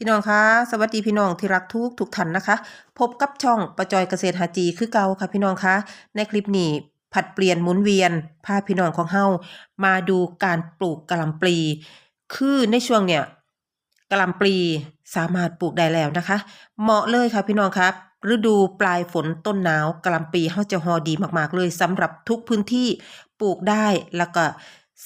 พี่น้องคะสวัสดีพี่น้องที่รักทุกทุกท่านนะคะ พบกับช่องประจอยเกษตรหาจีคือเก่าค่ะพี่น้องคะ ในคลิปนี้ผัดเปลี่ยนหมุนเวียนพาพี่น้องของเฮามาดูการปลูกกะหล่ำปลี คือในช่วงเนี่ยกะหล่ำปลีสามารถปลูกได้แล้วนะคะ เหมาะเลยค่ะพี่น้องครับฤดูปลายฝนต้นหนาวกะหล่ำปลีเฮาจะฮอดีมากๆ เลยสำหรับทุกพื้นที่ปลูกได้แล้วก็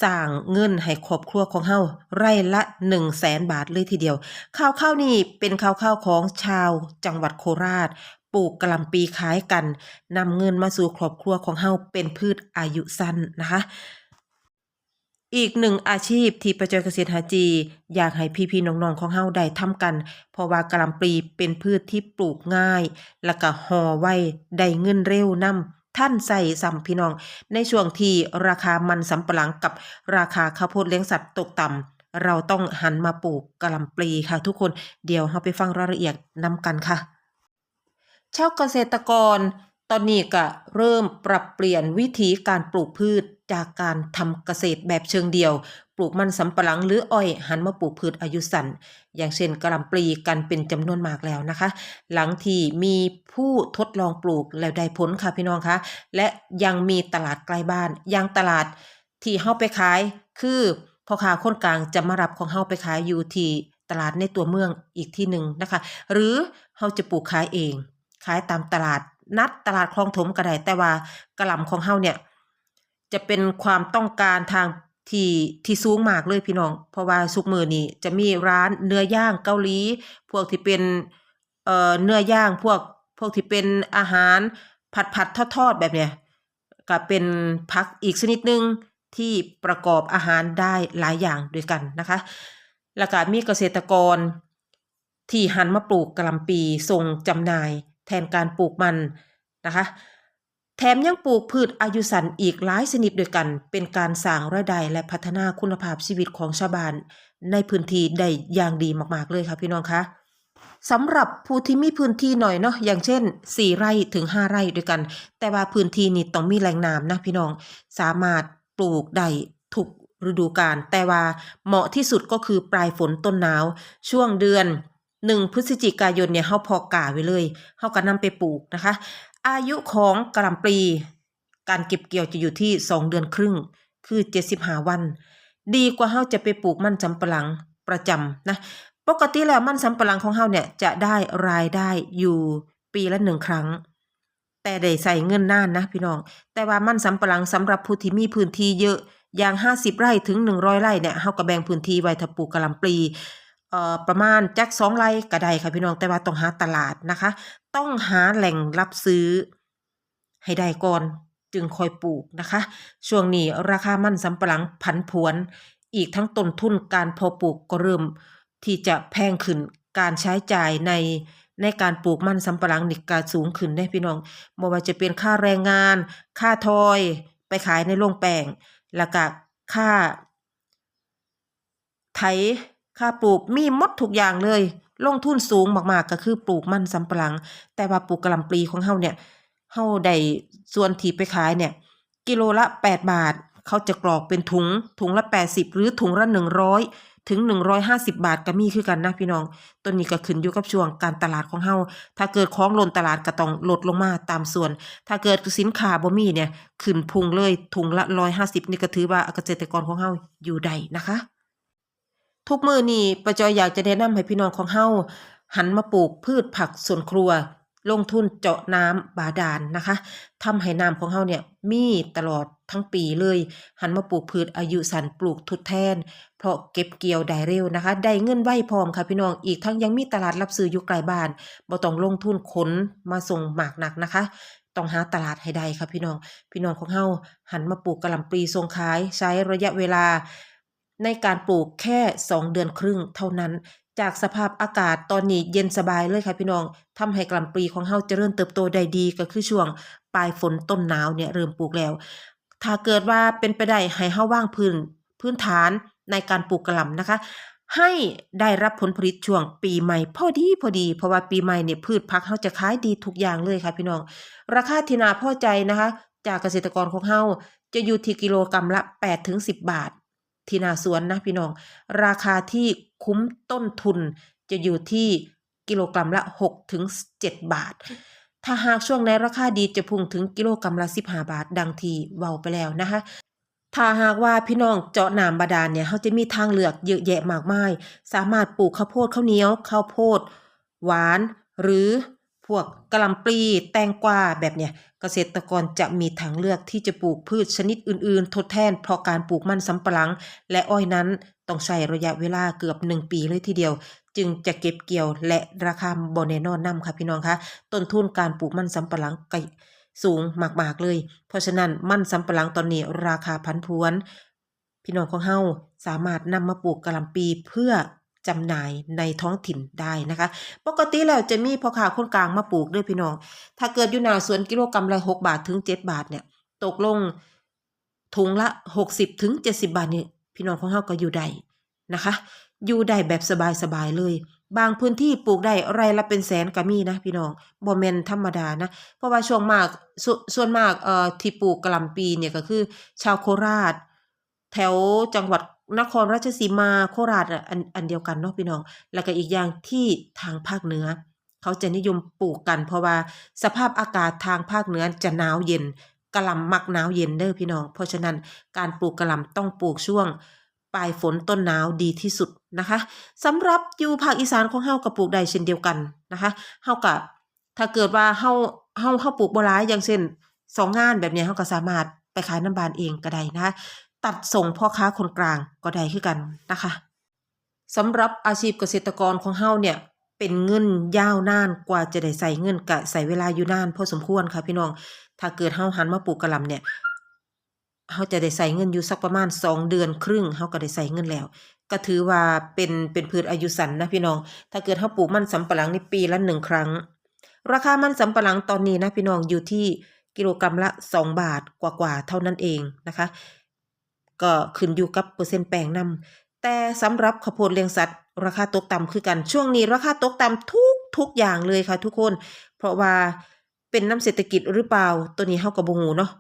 สร้างเงินให้ครอบครัวของเฮาไร่ละ1 0 0 0 0แสนบาทเลยทีเดียว ข้าวข้าวนี่เป็นข้าวข้าวของชาวจังหวัดโคราช ปลูกกะหล่ำปีขายกันนำเงินมาสู่ครอบครัวของเฮาเป็นพืชอายุสั้นนะคะ อีกหนึ่งอาชีพที่ประจอยเกษตรหาจี อยากให้พี่ๆน้องๆของเฮาได้ทำกัน เพราะว่ากะหล่ำปีเป็นพืชที่ปลูกง่าย แล้วก็ห่อไว้ได้เงินเร็วนำ ท่านใส่ซ้ำพี่น้อง ในช่วงที่ราคามันสำปะหลังกับราคาข้าวโพดเลี้ยงสัตว์ตกต่ำเราต้องหันมาปลูกกะหล่ำปลีค่ะทุกคนเดี๋ยวเราไปฟังรายละเอียดนำกันค่ะชาวเกษตรกร ตอนนี้ก็เริ่มปรับเปลี่ยนวิธีการปลูกพืชจากการทำเกษตรแบบเชิงเดียว ลูกมันสำปะหลังหรืออ้อยหันมาปลูกพืชอายุสั้นอย่างเช่นกระลำปลีกันเป็นจำนวนมากแล้วนะคะ หลังที่มีผู้ทดลองปลูกแล้วได้ผลค่ะพี่น้องคะและยังมีตลาดใกล้บ้านย่างตลาดที่เฮาไปขาย คือพ่อค้าคนกลางจะมารับของเฮาไปขายอยู่ที่ตลาดในตัวเมืองอีกที่หนึ่งนะคะ หรือเฮาจะปลูกขายเอง ขายตามตลาดนัดตลาดคลองถมก็ได้แต่ว่ากระหล่ำของเฮาเนี่ยจะเป็นความต้องการทาง ที่ที่สูงมากเลยพี่น้อง เพราะว่าสุกมือนี้จะมีร้านเนื้อย่างเกาหลี พวกที่เป็นเอ่อเนื้อย่างพวกพวกที่เป็นอาหารผัดผัดทอดทอดๆแบบเนี้ยก็เป็นพักอีกชนิดหนึ่งที่ประกอบอาหารได้หลายอย่างด้วยกันนะคะแล้วก็มีเกษตรกร ที่หันมาปลูกกะหล่ำปีส่งจำหน่ายแทนการปลูกมันนะคะ ถมยังปลูกพืชอายุสั้นอีกหลายชนิดด้วยกัน เป็นการสร้างรายได้และพัฒนาคุณภาพชีวิตของชาวบ้านในพื้นที่ได้อย่างดีมากๆเลยค่ะพี่น้องคะสำหรับผู้ที่มีพื้นที่หน่อยเนาะอย่างเช่น 4 ไร่ถึง 5 ไร่ด้วยกัน แต่ว่าพื้นที่นี้ต้องมีแหล่งน้ำนะพี่น้องสามารถปลูกได้ทุกฤดูกาลแต่ว่าเหมาะที่สุดก็คือปลายฝนต้นหนาว ช่วงเดือนหนึ่งพฤศจิกายนเนี่ยเฮาพอกาไว้เลยเฮาก็นำไปปลูกนะคะ อายุของกระหล่ำปลี การเก็บเกี่ยวจะอยู่ที่2เดือนครึ่ง คือ75วัน ดีกว่าเฮาจะไปปลูกมันสำปะหลังประจำนะปกติแล้วมันสำปะหลังของเฮาเนี่ยจะได้รายได้อยู่ปีละหนึ่งครั้ง แต่ได้ใส่เงินน่านนะพี่น้อง แต่ว่ามันสำปะหลังสำหรับผู้ที่มีพื้นที่เยอะอย่าง 50 ไร่ถึง 100 ไร่เนี่ยเฮาก็แบ่งพื้นที่ไว้ถ้าปลูกกะหล่ำปลี เอ่อประมาณจัก2ไร่ก็ได้ค่ะพี่น้องแต่ว่าต้องหาตลาดนะคะ ต้องหาแหล่งรับซื้อ ให้ได้ก่อนจึงค่อยปลูกนะคะ ช่วงนี้ราคามันสำปะหลังผันผวน อีกทั้งต้นทุนการเพาะปลูกก็เริ่มที่จะแพงขึ้นการใช้จ่ายในในการปลูกมันสำปะหลังนี่ก็สูงขึ้นได้พี่น้องบ่ว่าจะเป็นค่าแรงงาน ค่าทอยไปขายในโรงแป้งแล้วก็ค่าไถ ค่าปลูกมีมดทุกอย่างเลย ลงทุนสูงมากๆก็คือปลูกมันสำปะหลัง แต่ว่าปลูกกะหล่ำปลีของเฮาเนี่ยเฮาได้ส่วนที่ไปขายเนี่ย กิโลละ8บาท เขาจะกรอกเป็นถุง ถุงละ80หรือถุงละ100ถึง150บาทก็มีคือกันนะพี่น้องตัวนี้ก็ขึ้นอยู่กับช่วงการตลาดของเฮาถ้าเกิดของหล้นตลาดก็ต้องลดลงมาตามส่วน ถ้าเกิดสินค้าบ่มีเนี่ยขึ้นพุงเลยถุงละ150นี่ก็ถือว่าเกษตรกรของเฮาอยู่ได้นะคะ ทุกมือนี่ประจอยอยากจะแนะนำให้พี่น้องของเฮาหันมาปลูกพืชผักสวนครัว ลงทุนเจาะน้ำบาดาลนะคะทำให้น้ำของเฮาเนี่ยมีตลอดทั้งปีเลย หันมาปลูกพืชอายุสั้นปลูกทดแทน เพราะเก็บเกี่ยวได้เร็วนะคะ ได้เงินไวพร้อมค่ะพี่น้องอีกทั้งยังมีตลาดรับซื้ออยู่ไกลบ้านบ่ต้องลงทุนขนมาส่งหมากหนักนะคะต้องหาตลาดให้ได้ค่ะพี่น้อง พี่น้องของเฮาหันมาปลูกกระหล่ำปลีส่งขายใช้ระยะเวลา ในการปลูกแค่ 2 เดือนครึ่งเท่านั้น จากสภาพอากาศตอนนี้เย็นสบายเลยค่ะพี่น้องทำให้กล่ำปลีของเฮาเจริญเติบโตได้ดีก็คือช่วงปลายฝนต้นหนาวเนี่ยเริ่มปลูกแล้ว ถ้าเกิดว่าเป็นไปได้ให้เฮาว่างพื้นพื้นฐานในการปลูกกะหล่ำนะคะ ให้ได้รับผลผลิตช่วงปีใหม่พอดีพอดี เพราะว่าปีใหม่เนี่ยพืชผักเฮาจะขายดีทุกอย่างเลยค่ะพี่น้อง ราคาที่น่าพอใจนะคะ จากเกษตรกรของเฮาจะอยู่ที่กิโลกรัมละ8ถึง10 บาท ที่นาสวนนะพี่น้อง ราคาที่คุ้มต้นทุนจะอยู่ที่กิโลกรัมละ6ถึง7บาท ถ้าหากช่วงในราคาดีจะพุ่งถึงกิโลกรัมละ15 บาท ดังที่เว้าไปแล้วนะคะถ้าหากว่าพี่น้องเจาะน้ำบาดาลเนี่ยเขาจะมีทางเลือกเยอะแยะมากมาย สามารถปลูกข้าวโพดข้าวเหนียวข้าวโพด หวาน หรือ พวกกะหล่ำปลีแตงกวาแบบเนี้ยเกษตรกรจะมีทางเลือกที่จะปลูกพืชชนิดอื่นๆ ทดแทน เพราะการปลูกมันสำปะหลัง และอ้อยนั้นต้องใช้ระยะเวลาเกือบ 1 ปีเลยทีเดียว จึงจะเก็บเกี่ยวและราคาบ่แน่นอนนํค่ะพี่น้องคะต้นทุนการปลูกมันสำปะหลังก็สูงมากๆเลย เพราะฉะนั้นมันสำปะหลังตอนนี้ราคาพันพวน พี่น้องของเฮาสามารถนำมาปลูกกะหล่ำปีเพื่อ จำหน่ายในท้องถิ่นได้นะคะ ปกติแล้วจะมีพ่อค้าคนกลางมาปลูกด้วยพี่น้อง ถ้าเกิดอยู่หนาสวนกิโลกรัมละ6บาทถึง7บาทเนี่ย ตกลงถุงละ60ถึง70บาทเนี่ยพี่น้องของเฮาก็อยู่ได้นะคะ อยู่ได้แบบสบายๆเลย บางพื้นที่ปลูกได้ไรละเป็นแสนก็มีนะพี่น้องบ่แม่นธรรมดานะ เพราะว่าช่วงมากสส่วนมากเอ่อที่ปลูกกะหล่ำปีเนี่ยก็คือ ชาวโคราช แถวจังหวัด นครราชสีมาโคราชอะอันอันเดียวกันเนาะพี่น้อง แล้วก็อีกอย่างที่ทางภาคเหนือ เขาจะนิยมปลูกกัน เพราะว่าสภาพอากาศทางภาคเหนือจะหนาวเย็นกระหล่ำมักหนาวเย็นเด้อพี่น้อง เพราะฉะนั้นการปลูกกระหล่ำต้องปลูกช่วงปลายฝนต้นหนาวดีที่สุดนะคะสำหรับอยู่ภาคอีสานของเฮาก็ปลูกได้เช่นเดียวกันนะคะเฮาก็ถ้าเกิดว่าเฮาเฮาเฮาปลูกบ่หลายอย่างเช่นสองงานแบบนี้เฮาก็สามารถไปขายน้ำบานเองก็ได้นะคะ ตัดส่งพ่อค้าคนกลางก็ได้คือกันนะคะสำหรับอาชีพเกษตรกรของเฮาเนี่ยเป็นเงินยาวนานกว่าจะได้ใส่เงินกะใส่เวลาอยู่นานพอสมควรค่ะพี่น้อง ถ้าเกิดเฮาหันมาปลูกกระลำเนี่ยเฮาจะได้ใส่เงินอยู่สักประมาณสองเดือนครึ่งเฮาก็ได้ใส่เงินแล้ว ก็ถือว่าเป็นเป็นพืชอายุสั้นนะพี่น้อง ถ้าเกิดเฮาปลูกมันสำปะหลังในปีละหนึ่งครั้ง ราคามันสำปะหลังตอนนี้นะพี่น้องอยู่ที่กิโลกรัมละ2บาทกว่าๆเท่านั้นเองนะคะ ก็ขึ้นอยู่กับเปอร์เซ็นต์แป้งนำแต่สำหรับข้าวโพดเลี้ยงสัตว์ ราคาตกต่ำคือกันช่วงนี้ราคาตกต่ำทุกทุกอย่างเลยค่ะทุกคน เพราะว่าเป็นน้ำเศรษฐกิจหรือเปล่าตัวนี้เฮาก็บ่ฮู้เนาะ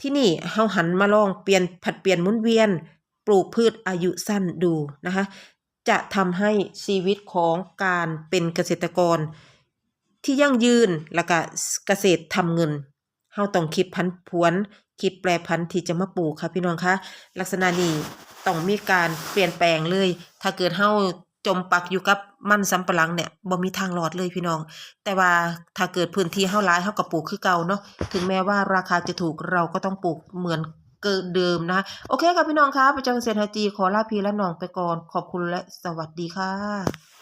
ที่นี่เฮาหันมาลองเปลี่ยนผัดเปลี่ยนหมุนเวียน ปลูกพืชอายุสั้นดูนะคะ จะทำให้ชีวิตของการเป็นเกษตรกร ที่ยั่งยืนแล้วก็เกษตรทำเงินเฮาต้องคิดพันผวน คิดแปรพันธุ์ที่จะมาปลูกค่ะพี่น้องคะลักษณะนี้ต้องมีการเปลี่ยนแปลงเลย ถ้าเกิดเฮาจมปักอยู่กับมันสำปะหลังเนี่ยบ่มีทางรอดเลยพี่น้อง แต่ว่าถ้าเกิดพื้นที่เฮาหลายเฮาก็ปลูกคือเก่าเนาะถึงแม้ว่าราคาจะถูกเราก็ต้องปลูกเหมือนเกิดเดิมนะโอเคค่ะพี่น้องคะประจังเศรษฐจีขอลาพีและน้องไปก่อนขอบคุณและสวัสดีค่ะ